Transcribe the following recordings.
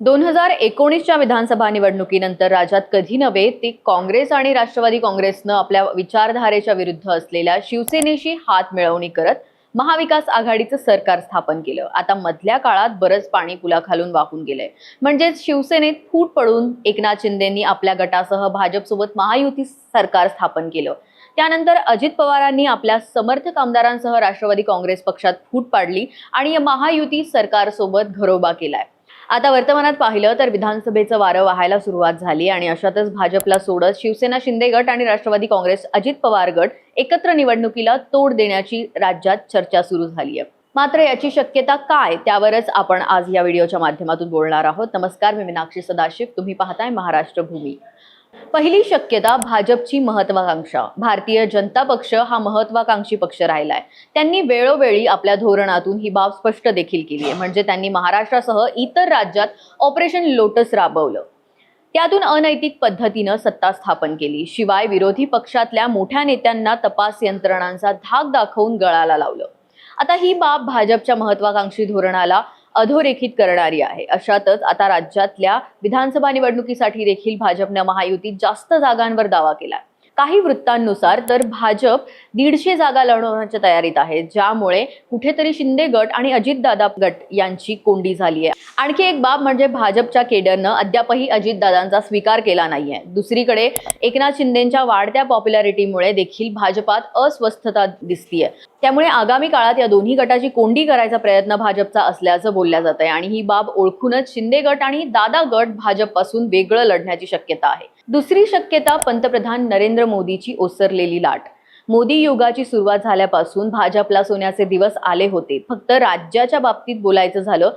दोन हजार एकोणीसच्या विधानसभा निवडणुकीनंतर राज्यात कधी नव्हे ते काँग्रेस आणि राष्ट्रवादी काँग्रेसनं आपल्या विचारधारेच्या विरुद्ध असलेल्या शिवसेनेशी हात मिळवणी करत महाविकास आघाडीचं सरकार स्थापन केलं. आता मधल्या काळात बरंच पाणी पुलाखालून वाहून गेलंय. म्हणजेच शिवसेनेत फूट पडून एकनाथ शिंदेंनी आपल्या गटासह भाजपसोबत महायुती सरकार स्थापन केलं. त्यानंतर अजित पवारांनी आपल्या समर्थक आमदारांसह राष्ट्रवादी काँग्रेस पक्षात फूट पाडली आणि या महायुती सरकारसोबत घरोबा केलाय. आता वर्तमानात पाहिलं तर विधानसभेचं वारं वाहायला सुरुवात झाली आणि अशातच भाजपला सोडत शिवसेना शिंदे गट आणि राष्ट्रवादी काँग्रेस अजित पवार गट एकत्र निवडणुकीला तोड देण्याची राज्यात चर्चा सुरू झाली आहे. मात्र याची शक्यता काय त्यावरच आपण आज या व्हिडिओच्या माध्यमातून बोलणार आहोत. नमस्कार मी मीनाक्षी सदाशिव. तुम्ही पाहताय महाराष्ट्र भूमी पहिली शक्यता भाजपची महत्वाकांक्षा. भारतीय जनता पक्ष हा महत्वाकांक्षी पक्ष राहिलाय. त्यांनी वेळोवेळी आपल्या धोरणातून ही बाब स्पष्ट देखील केली आहे. म्हणजे त्यांनी महाराष्ट्रासह इतर राज्यात ऑपरेशन लोटस राबवलं. त्यातून अनैतिक पद्धतीनं सत्ता स्थापन केली. शिवाय विरोधी पक्षातल्या मोठ्या नेत्यांना तपास यंत्रणांचा धाक दाखवून गळाला लावलं. आता ही बाब भाजपच्या महत्वाकांक्षी धोरणाला अधोरेखित करणारी आहे. अशातच आता राज्यातल्या विधानसभा निवडणुकीसाठी देखील भाजपनं महायुतीत जास्त जागांवर दावा केला काही वृत्तांनुसार तर भाजप दीडशे जागा लढवण्याच्या तयारीत आहे ज्यामुळे कुठेतरी शिंदे गट आणि अजितदादा गट यांची कोंडी झाली आहे. आणखी एक बाब म्हणजे भाजपच्या केडरनं अद्यापही अजितदादांचा स्वीकार केला नाहीये. दुसरीकडे एकनाथ शिंदेच्या वाढत्या पॉप्युलॅरिटीमुळे देखील भाजपात अस्वस्थता दिसतीये. त्यामुळे आगामी काळात या दोन्ही गटाची कोंडी करायचा प्रयत्न भाजपचा असल्याचं बोलल्या जात आहे. आणि ही बाब ओळखूनच शिंदे गट आणि दादा गट भाजपपासून वेगळं लढण्याची शक्यता आहे. दुसरी शक्यता पंतप्रधान नरेंद्र मोदीची ओसरलेली लाट. मोदी युगाची सुरुवात झाल्यापासून भाजपला सोन्याचे दिवस आले होते. फक्त राज्याच्या बाबतीत बोलायचं झालं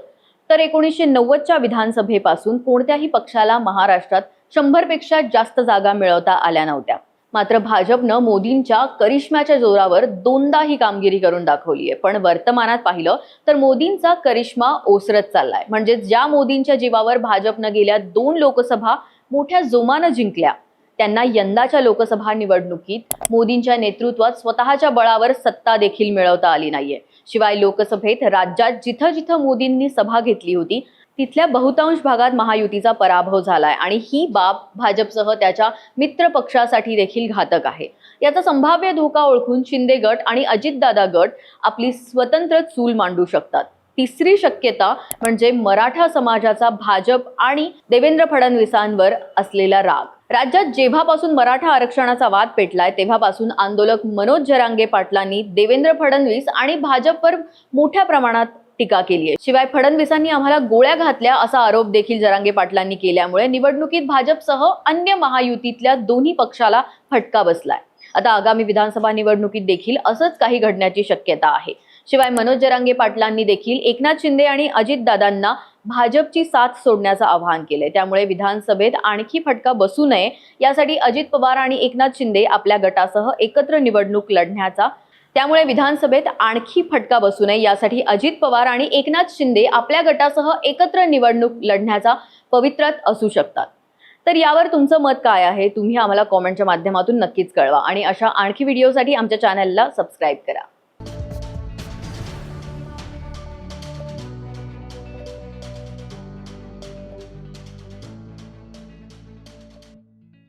तर एकोणीसशे नव्वदच्या विधानसभेपासून कोणत्याही पक्षाला महाराष्ट्रात शंभरपेक्षा जास्त जागा मिळवता आल्या नव्हत्या. मात्र भाजपनं मोदींच्या करिश्म्याच्या जोरावर दोनदा ही कामगिरी करून दाखवली आहे. पण वर्तमानात पाहिलं तर मोदींचा करिश्मा ओसरत चाललाय. म्हणजे ज्या मोदींच्या जीवावर भाजपनं गेल्या दोन लोकसभा मोठ्या जोमानं जिंकल्या त्यांना यंदाच्या लोकसभा निवडणुकीत मोदींच्या नेतृत्वात स्वतःच्या बळावर सत्ता देखील मिळवता आली नाहीये. शिवाय लोकसभेत राज्यात जिथं जिथं मोदींनी सभा घेतली होती तिथल्या बहुतांश भागात महायुतीचा पराभव झालाय आणि ही बाब भाजपसह त्याच्या मित्र पक्षासाठी देखील घातक आहे. याचा संभाव्य धोका ओळखून शिंदे गट आणि अजितदादा गट आपली स्वतंत्र चूल मांडू शकतात. तिसरी शक्यता म्हणजे मराठा समाजाचा भाजप आणि देवेंद्र फडणवीसांवर असलेला राग. राज्यात जेव्हापासून मराठा आरक्षणाचा वाद पेटलाय तेव्हापासून आंदोलक मनोज जरांगे पाटलांनी देवेंद्र फडणवीस आणि भाजपवर मोठ्या प्रमाणात टीका केली आहे. शिवाय फडणवीसांनी आम्हाला गोळ्या घातल्या असा आरोप देखील जरांगे पाटलांनी केल्यामुळे निवडणुकीत भाजपसह अन्य महायुतीतल्या दोन्ही पक्षाला फटका बसलाय. आता आगामी विधानसभा निवडणुकीत देखील असंच काही घडण्याची शक्यता आहे. शिवाय मनोज जरांगे पाटलांनी देखील एकनाथ शिंदे आणि अजितदादांना भाजपची साथ सोडण्याचं आवाहन केलंय. त्यामुळे विधानसभेत आणखी फटका बसू नये. यासाठी अजित पवार आणि एकनाथ शिंदे आपल्या गटासह एकत्र निवडणूक लढण्याचा त्यामुळे विधानसभेत आणखी फटका बसू नये. यासाठी अजित पवार आणि एकनाथ शिंदे आपल्या गटासह एकत्र निवडणूक लढण्याचा पवित्रात असू शकतात. तर यावर तुमचं मत काय आहे? तुम्ही आम्हाला कॉमेंटच्या माध्यमातून नक्कीच कळवा आणि अशा आणखी व्हिडिओसाठी आमच्या चॅनलला सबस्क्राईब करा.